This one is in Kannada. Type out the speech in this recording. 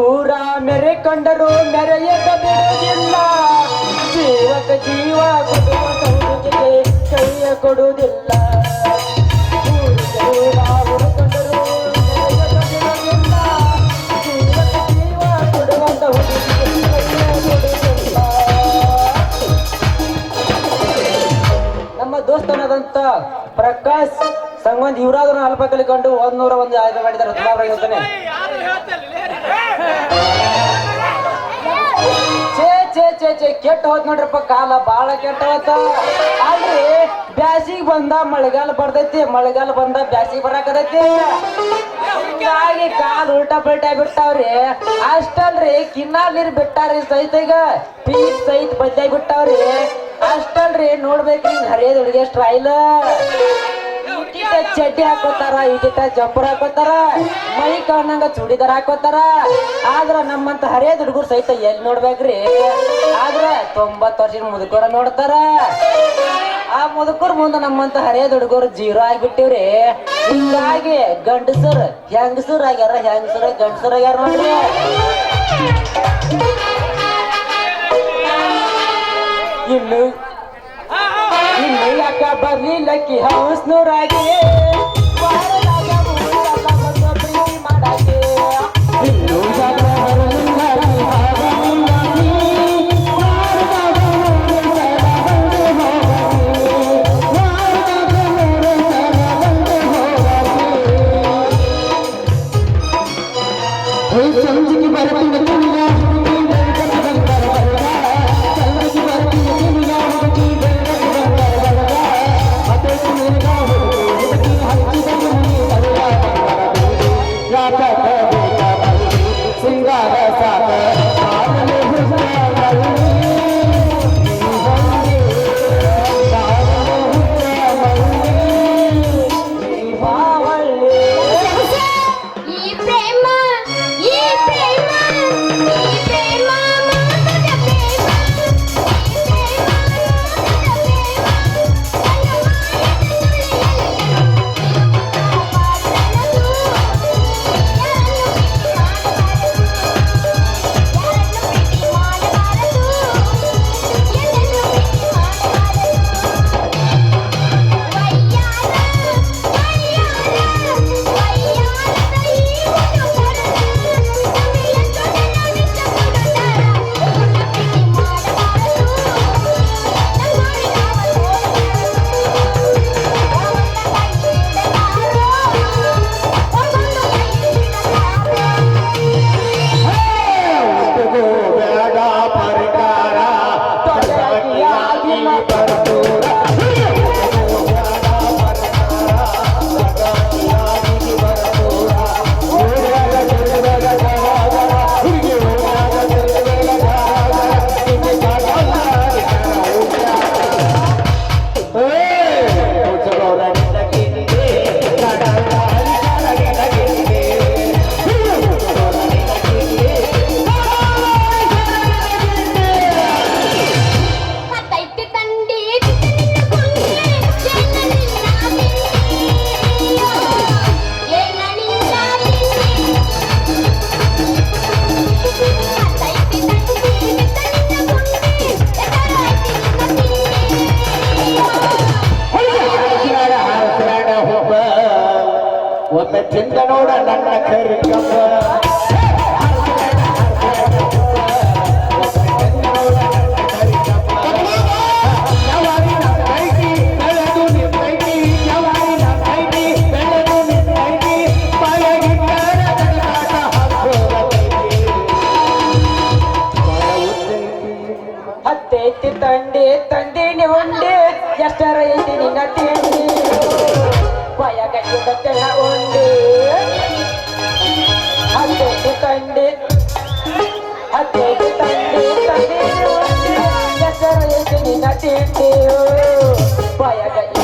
ಊರ ಮೆರೆ ಕಂಡರು ಮೆರೆಯದ ಬಿಡುವುದಿಲ್ಲ ಜೀವಕ ಜೀವ ಕೈಯ ಕೊಡುವುದಿಲ್ಲ. ನಮ್ಮ ದೋಸ್ತನಾದಂತ ಪ್ರಕಾಶ್ ಸಂಗೊಂದ್ ಇವರಾದ್ರೂ ಅಲ್ಪ ಕಲಿಕೊಂಡು ಒಂದ್ ನೂರ ಒಂದು ಆಯ್ಕೆ ಮಾಡಿದ್ದಾರೆ. ಛೇ ಛೇ ಛೇ ಛೇ, ಕೆಟ್ಟ ಹೋದ್ ನೋಡ್ರಪ್ಪ, ಕಾಲ ಬಾಳ ಕೆಟ್ಟ ಹೋತ. ಅಲ್ರಿ, ಬ್ಯಾಸಿಗ್ ಬಂದ ಮಳೆಗಾಲ ಬರ್ತೈತಿ, ಮಳೆಗಾಲ ಬಂದ ಬ್ಯಾಸಿಗ್ ಬರಾಕತೈತಿ ಹಿಂಗಾಗಿ ಕಾಲ್ ಉಲ್ಟಾ ಪಲ್ಟಾ ಬಿಟ್ಟಾವ್ರಿ. ಅಷ್ಟಲ್ರಿ, ಕಿನ್ನಾಲ್ ನೀರ್ ಬಿಟ್ಟಾರಿ ಸಹಿತ ಈಗ. ಪೀಸ್ ಸಹಿತ ಬದ್ಲಾಗಿ ಬಿಟ್ಟಾವ್ರಿ. ಅಷ್ಟಲ್ರಿ, ನೋಡ್ಬೇಕ್ರಿ ಹರಿಯದ ಹುಡುಗಿ ಸ್ಟೈಲ್. ಇಟಿಟ ಚಡ್ಡಿ ಹಾಕೋತಾರ ಇಟಿಟ ಜಂಪರ್ ಹಾಕೋತಾರ, ಮೈ ಕಾಣಂಗ ಚೂಡಿದಾರ ಹಾಕೋತಾರ. ಆದ್ರ ನಮ್ಮಂತ ಹರೇ ಹುಡುಗರು ಸಹಿತ ಎಲ್ಲಿ ನೋಡ್ಬೇಕ್ರಿ? ಆದ್ರ ತೊಂಬತ್ ವರ್ಷದ ಮುದುಕರ ನೋಡ್ತಾರ. ಆ ಮುದುಕರ್ ಮುಂದೆ ನಮ್ಮಂತ ಹರೇ ಹುಡುಗರು ಜೀರೋ ಆಗ್ಬಿಟ್ಟಿವ್ರಿ. ಹಿಂಗಾಗಿ ಗಂಡಸರ್, ಹೆಂಗಸರ್ ಆಗ್ಯಾರ, ಹೆಂಗಸರ, ಗಂಡಸರ್ ಆಗ್ಯಾರ ನೋಡ್ರಿ. ಇನ್ನು ಇನ್ನು ಯಾಕ ಬರ್ಲಿಲ್ಲಕ್ಕಿ ಹೌಸ್ನೂರಾಗಿ ತಿಂದ ನೋಡ ನನ್ನ ಕರಿಕಪ್ಪ ಹತ್ತೈತಿ ತಂದೆ ತಂದಿನಿ ಉಂಡೆ ಎಷ್ಟರ ಐತಿ ನಿನ್ನ ತಿಂಡಿ ಬಾಯಾಗ ಇಡತ್ತೆಲ್ಲ ಉಂಡೆ Why I got you.